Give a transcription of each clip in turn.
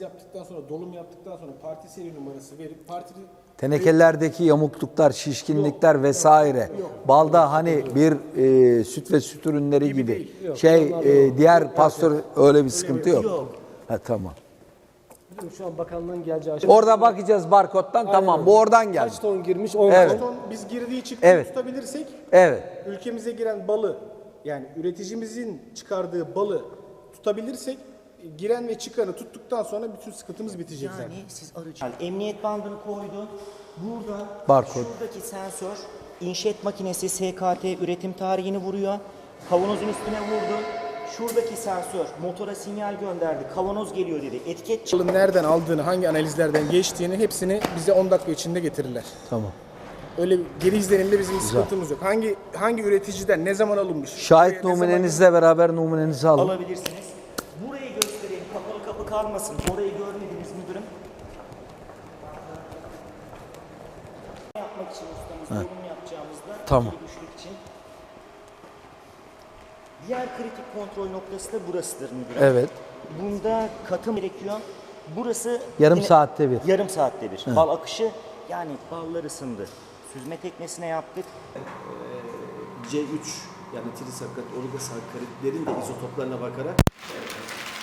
yaptıktan sonra, dolum yaptıktan sonra parti seri numarası verip partili Tenekelerdeki yamukluklar, şişkinlikler vesaire. Balda hani bir e, süt ve süt ürünleri gibi. değil, yok. Şey Onlar e, yok. diğer Yok, pastör öyle bir sıkıntı yok. Yok. Ha tamam. Bizim Şu an bakanlığın geleceği aşama. Orada bakacağız barkodtan tamam bu oradan geldi. Kaç ton girmiş? 10 Evet. ton biz girdiği çıktığı Evet. tutabilirsek Evet. ülkemize giren balı yani üreticimizin çıkardığı balı tutabilirsek giren ve çıkanı tuttuktan sonra bütün sıkıntımız bitecek zaten. Yani siz aracı. Emniyet bandını koydu. Burada Barkod. şuradaki sensör inşaat makinesi SKT üretim tarihini vuruyor. Kavanozun üstüne vurdu. Şuradaki sensör motora sinyal gönderdi. Kavanoz geliyor dedi. Etiket Balın nereden aldığını, hangi analizlerden geçtiğini hepsini bize 10 dakika içinde getirirler. Tamam. Öyle geri izlenimde bizim sıkıntımız yok. Hangi hangi üreticiden ne zaman alınmış? Şahit buraya ne zaman- numunenizle beraber numunenizi alın. alabilirsiniz. Burayı göstereyim. Kapalı kapı kalmasın. Orayı görmediniz müdürüm. Yapmak için ustamız yorum yapacağımızda Tamam. için. Diğer kritik kontrol noktası da burasıdır müdürüm. Evet. Bunda katım gerekiyor. Burası Yarım yine- saatte bir. Yarım saatte bir. Bal akışı yani ballar ısındı. Süzme teknesine yaptık. C3 yani trisakat, oligosakkarilerin de izotoplarına bakarak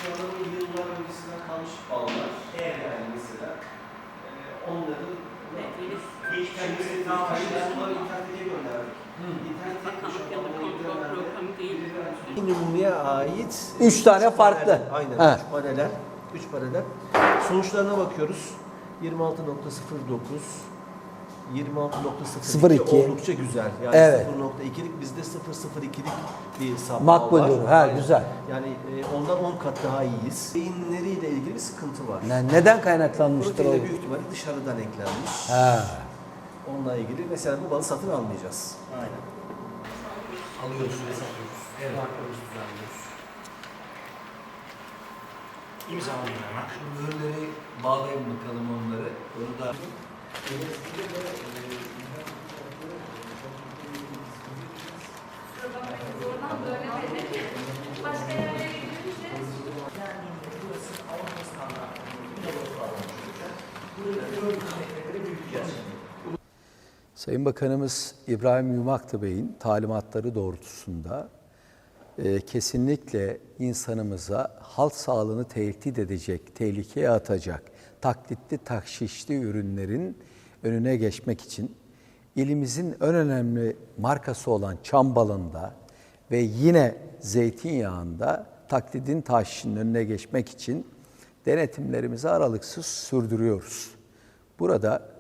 Onların yıllar öncesinden kalmış ballar. Yani mesela e, onların kendisi onları internete gönderdik. İnternete Numune ait Üç tane farklı. Aynen. He. Üç paralel. Üç paralel. Sonuçlarına bakıyoruz. 26.09 26.02 02. oldukça güzel. Yani Evet. 0.2'lik bizde 0.02'lik bir sapma Makbul var. durum. Ha, güzel. Yani e, ondan 10 kat daha iyiyiz. Beyinleriyle ilgili bir sıkıntı var. Ne- Neden kaynaklanmıştır o? Proteine büyük ihtimalle dışarıdan eklenmiş. Ha. Onunla ilgili mesela bu balı satın almayacağız. Aynen. Alıyoruz, hesaplıyoruz. Evet. Markamızı düzenliyoruz. İmzalayın hemen. Şu ürünleri bağlayın bakalım onları. Onu da Sayın Bakanımız İbrahim Yumaklı Bey'in talimatları doğrultusunda e, kesinlikle insanımıza halk sağlığını tehdit edecek, tehlikeye atacak taklitli takşişli ürünlerin önüne geçmek için ilimizin en önemli markası olan çam balında ve yine zeytinyağında taklidin taşişinin önüne geçmek için denetimlerimizi aralıksız sürdürüyoruz. Burada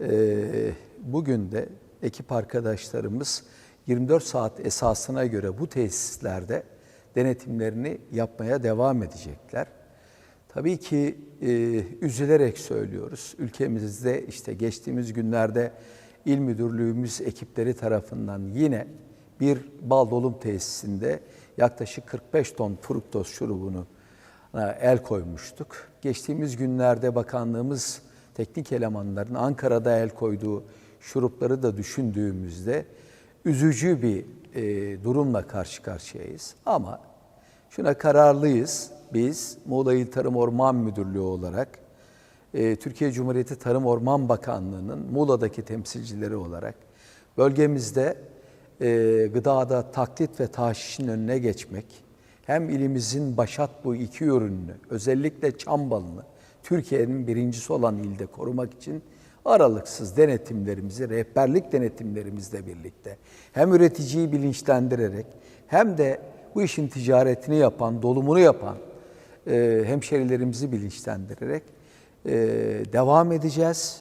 ee, bugün de ekip arkadaşlarımız 24 saat esasına göre bu tesislerde denetimlerini yapmaya devam edecekler. Tabii ki e, üzülerek söylüyoruz. Ülkemizde işte geçtiğimiz günlerde il müdürlüğümüz ekipleri tarafından yine bir bal dolum tesisinde yaklaşık 45 ton fruktoz şurubunu e, el koymuştuk. Geçtiğimiz günlerde bakanlığımız teknik elemanların Ankara'da el koyduğu şurupları da düşündüğümüzde üzücü bir e, durumla karşı karşıyayız. Ama şuna kararlıyız. Biz Muğla İl Tarım Orman Müdürlüğü olarak e, Türkiye Cumhuriyeti Tarım Orman Bakanlığı'nın Muğla'daki temsilcileri olarak bölgemizde e, gıdada taklit ve taşişin önüne geçmek, hem ilimizin başat bu iki ürününü, özellikle çam balını Türkiye'nin birincisi olan ilde korumak için aralıksız denetimlerimizi, rehberlik denetimlerimizle birlikte hem üreticiyi bilinçlendirerek hem de bu işin ticaretini yapan, dolumunu yapan e, hemşerilerimizi bilinçlendirerek e, devam edeceğiz.